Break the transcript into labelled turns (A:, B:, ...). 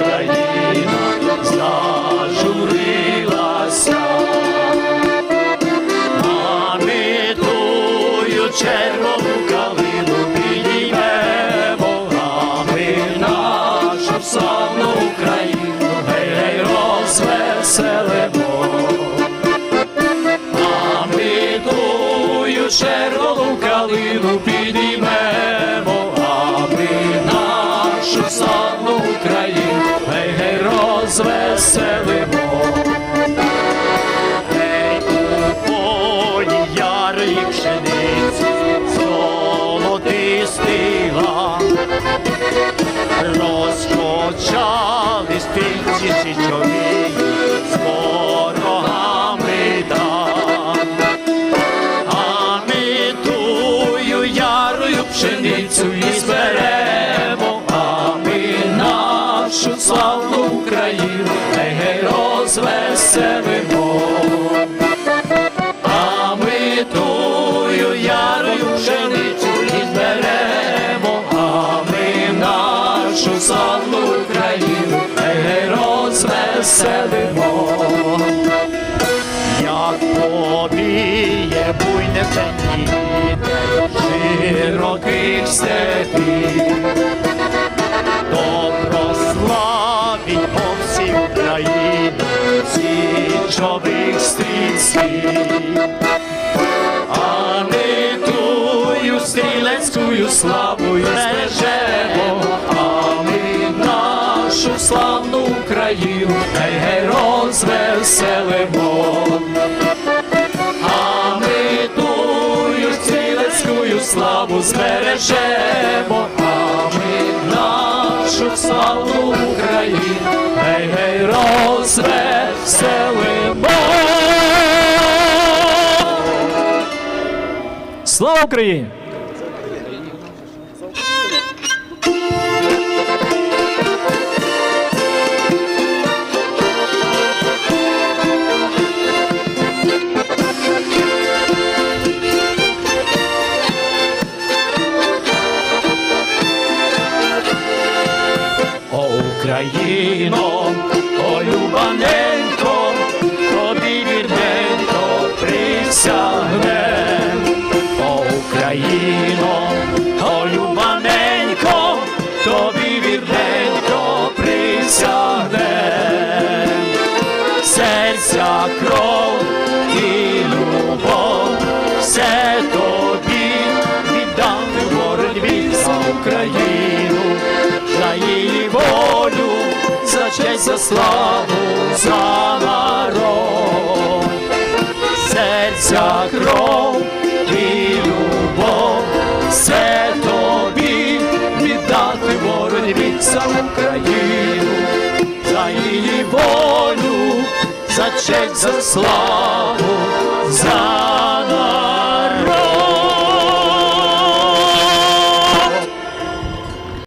A: Україна зажурилася, пам'ятую червону калину підіймемо грами нашу славну Україну, гей розвеселимо, пам'ятую червону калину підіймемо, а нашу славну розвеселимо. А ми тую ярою пшеницю і зберемо, а ми нашу славну Україну, розвеселимо. Як побіє буйне вітер широких степів, січових стрільців. А ми тую стрілецькую славу збережемо, а ми нашу славну Україну, гей, розвеселимо. А ми тую стрілецькую славу збережемо, а ми нашу славну Україну, гей, гей, розвеселимо. Слава Україні! Україно, Україно, о Любаненько, тобі вірненько присягнем. Серця кров і любов, все тобі віддам боротьбі за Україну, за її волю, за честь, за славу, за народ серця кров за Україну, за її волю, за честь, за славу,